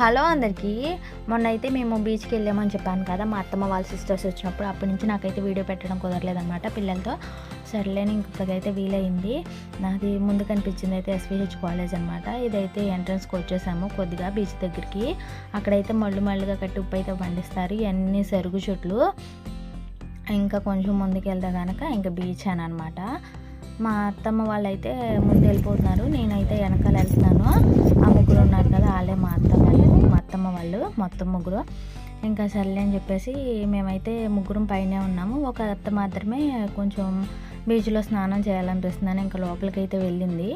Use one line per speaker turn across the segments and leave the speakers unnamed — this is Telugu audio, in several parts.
హలో అందరికీ. మొన్న అయితే మేము బీచ్కి వెళ్ళామని చెప్పాను కదా మా అత్తమ్మ వాళ్ళ సిస్టర్స్ వచ్చినప్పుడు అప్పటి నుంచి నాకైతే వీడియో పెట్టడం కుదరలేదన్నమాట పిల్లలతో. సర్లేని ఇంకొకదైతే వీలైంది. నాది ముందు కనిపించింది అయితే ఎస్విహెచ్ కాలేజ్ అనమాట ఇదైతే ఎంట్రన్స్కి వచ్చేసాము కొద్దిగా బీచ్ దగ్గరికి. అక్కడైతే మళ్ళు మళ్ళీగా కట్టి ఉప్పు అయితే పండిస్తారు. ఇవన్నీ సరుగు చెట్లు. ఇంకా కొంచెం ముందుకు వెళ్తే కనుక ఇంకా బీచ్ అని అనమాట మా అత్తమ్మ వాళ్ళైతే ముందు వెళ్ళిపోతున్నారు నేనైతే వెనకాల వెళ్తున్నాను. ఆ ముగ్గురు ఉన్నారు కదా వాళ్ళే మా అత్తమ్మ వాళ్ళు మా అత్తమ్మ వాళ్ళు మొత్తం ముగ్గురు. ఇంకా సర్లే అని చెప్పేసి మేమైతే ముగ్గురం పైనే ఉన్నాము. ఒక అత్త మాత్రమే కొంచెం బీచ్లో స్నానం చేయాలనిపిస్తుందని ఇంకా లోపలికి అయితే వెళ్ళింది.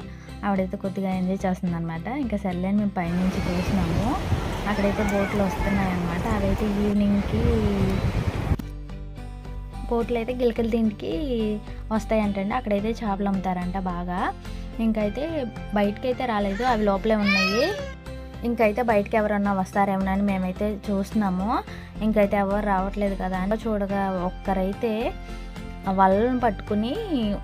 ఆవిడైతే కొద్దిగా ఎంజాయ్ చేస్తుంది అనమాట ఇంకా సర్లే అని మేము పైనుంచి చూసినాము అక్కడైతే బోట్లు వస్తున్నాయి అనమాట అవైతే ఈవినింగ్కి కోట్లు అయితే గిలకల తిండికి వస్తాయంటండి. అక్కడైతే చేపలు అమ్ముతారంట బాగా. ఇంకైతే బయటకి అయితే రాలేదు అవి లోపలే ఉన్నాయి. ఇంకైతే బయటకి ఎవరన్నా వస్తారేమోనని మేమైతే చూస్తున్నాము. ఇంకైతే ఎవరు రావట్లేదు కదా అని చూడగా ఒక్కరైతే వాళ్ళని పట్టుకుని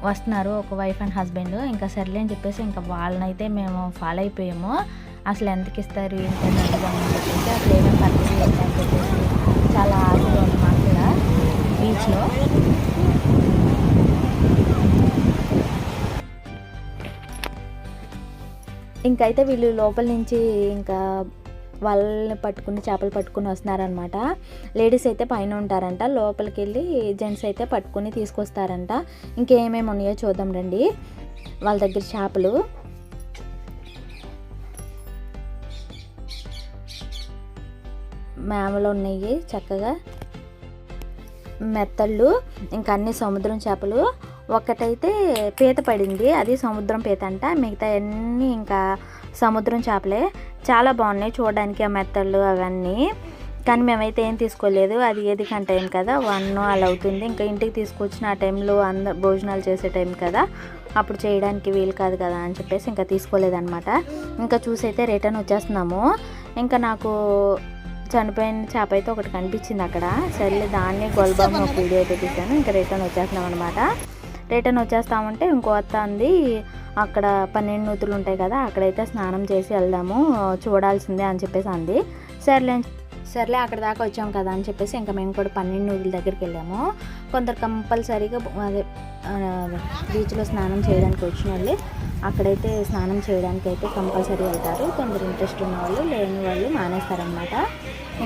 వస్తున్నారు ఒక వైఫ్ అండ్ హస్బెండ్. ఇంకా సర్లే అని చెప్పేసి ఇంకా వాళ్ళనైతే మేము ఫాలో అయిపోయాము. అసలు ఎంతకి ఇస్తారు ఏంటని అడుగుదామని చెప్పేసి అసలు ఏమేమి పర్చేస్ చెప్పేసి ఇంకైతే వీళ్ళు లోపల నుంచి ఇంకా వాళ్ళని పట్టుకుని చేపలు పట్టుకుని వస్తున్నారనమాట లేడీస్ అయితే పైన ఉంటారంట. లోపలికి వెళ్ళి జెంట్స్ అయితే పట్టుకుని తీసుకొస్తారంట. ఇంకేమేమి ఉన్నాయో చూద్దాం రండి. వాళ్ళ దగ్గర చేపలు. మేమలు ఉన్నాయి చక్కగా. మెత్తళ్ళు. ఇంకా అన్ని సముద్రం చేపలు. ఒకటైతే పీత పడింది. అది సముద్రం పీత అంట. మిగతా అన్నీ ఇంకా సముద్రం చేపలే. చాలా బాగున్నాయి చూడడానికి ఆ మెత్తళ్ళు అవన్నీ. కానీ మేమైతే ఏం తీసుకోలేదు. అది ఏది టైం కదా. వన్ అలా అవుతుంది. ఇంకా ఇంటికి తీసుకొచ్చిన ఆ టైంలో అందరు భోజనాలు చేసే టైం కదా. అప్పుడు చేయడానికి వీలు కాదు కదా అని చెప్పేసి ఇంకా తీసుకోలేదనమాట ఇంకా చూసి అయితే రిటర్న్ వచ్చేస్తున్నాము. ఇంకా నాకు చనిపోయిన చేప అయితే ఒకటి కనిపించింది అక్కడ. సర్లే దాన్ని గొల్బాము ఒక వీడియో అయితే తీసాను ఇంకా రిటర్న్ వచ్చేస్తున్నాం అనమాట రిటర్న్ వచ్చేస్తామంటే ఇంకో అత్త అంది అక్కడ పన్నెండు నూతులు ఉంటాయి కదా అక్కడైతే స్నానం చేసి వెళ్దాము చూడాల్సిందే అని చెప్పేసి అంది. సర్లే సర్లే అక్కడ దాకా వచ్చాం కదా అని చెప్పేసి ఇంకా మేము కూడా పన్నెండు నూరుల దగ్గరికి వెళ్ళాము. కొందరు కంపల్సరీగా అదే బీచ్లో స్నానం చేయడానికి వచ్చిన వాళ్ళు. అక్కడైతే స్నానం చేయడానికి అయితే కంపల్సరీ వెళ్తారు. కొందరు ఇంట్రెస్ట్ ఉన్న వాళ్ళు లేని వాళ్ళు మానేస్తారనమాట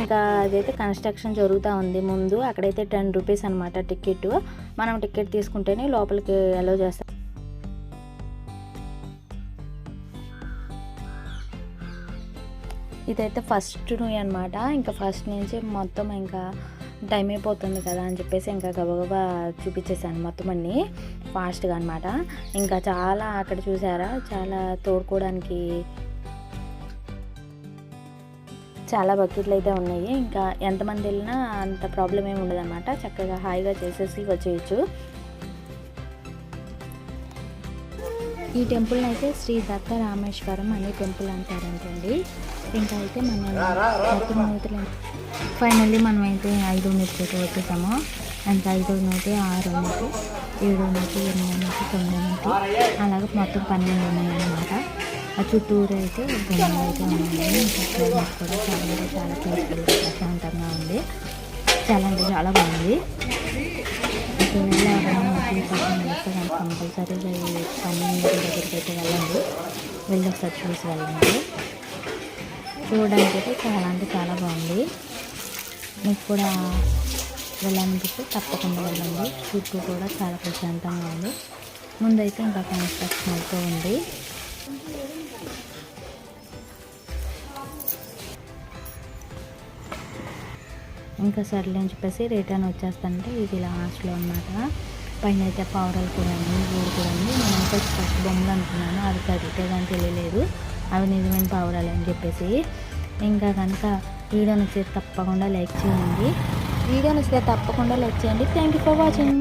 ఇంకా అదైతే కన్స్ట్రక్షన్ జరుగుతూ ఉంది ముందు. అక్కడైతే టెన్ రూపీస్ అనమాట టికెట్ మనం టికెట్ తీసుకుంటేనే లోపలికి అలో చేస్తారు ఇదైతే ఫస్ట్ అనమాట ఇంకా ఫస్ట్ నుంచి మొత్తం ఇంకా టైం అయిపోతుంది కదా అని చెప్పేసి ఇంకా గబగబా చూపించేసాను మొత్తం అన్నీ ఫాస్ట్గా అనమాట ఇంకా చాలా అక్కడ చూసారా? చాలా తోడుకోవడానికి చాలా బకెట్లు అయితే ఉన్నాయి. ఇంకా ఎంతమంది వెళ్ళినా అంత ప్రాబ్లం ఏమి ఉండదు అనమాట చక్కగా హాయిగా చేసేసి వచ్చేయచ్చు. ఈ టెంపుల్ని అయితే శ్రీ దత్త రామేశ్వరం అనే టెంపుల్ అంటారంటండి. ఇంకా అయితే మనం మొత్తం నూతులు ఫైనల్లీ మనం అయితే ఐదు అయితే వచ్చేసాము. ఇంకా ఐదో నూతి ఆరో నూతి ఏడో నూతి ఎనిమిదో నూతి తొమ్మిదో నూతి అలాగే మొత్తం పన్నెండు ఉన్నాయన్నమాట. ఆ చుట్టూరు అయితే బొమ్మలు అయితే ఉన్నాయి. ఇంకా క్లైమేట్ కూడా చాలా చాలా పీస్ఫుల్ ప్రశాంతంగా ఉంది. చాలా అంటే చాలా బాగుంది. ఒకవేళ ఎవరైనా మధ్య కంపల్సరీగా ఈ పన్నెండు దగ్గరికి అయితే వెళ్ళండి వెళ్ళి ఒకసారి చూసి వెళ్ళండి చూడడానికి అయితే చాలా అంటే చాలా బాగుంది మీకు కూడా వెళ్ళాలనిపిస్తే తప్పకుండా వెళ్ళండి చుట్టూ కూడా చాలా ప్రశాంతంగా ఉంది ముందైతే ఇంకా కన్స్ట్రక్షన్ అవుతూ ఉంది ఇంకా సర్లే అని చెప్పేసి రిటర్న్ వచ్చేస్తానంటే ఇది లాస్ట్లో అనమాట పైన అయితే పావురాలు కూడా ఉంది ఊరు కూడా నేను నేనైతే ఫస్ట్ బొమ్మలు అనుకున్నాను అది కదిలితే కానీ తెలియలేదు. అవి నిజమైన పావురాలు అని చెప్పేసి. ఇంకా కనుక వీడియో నచ్చితే తప్పకుండా లైక్ చేయండి. వీడియో నచ్చితే తప్పకుండా లైక్ చేయండి. Thank you for watching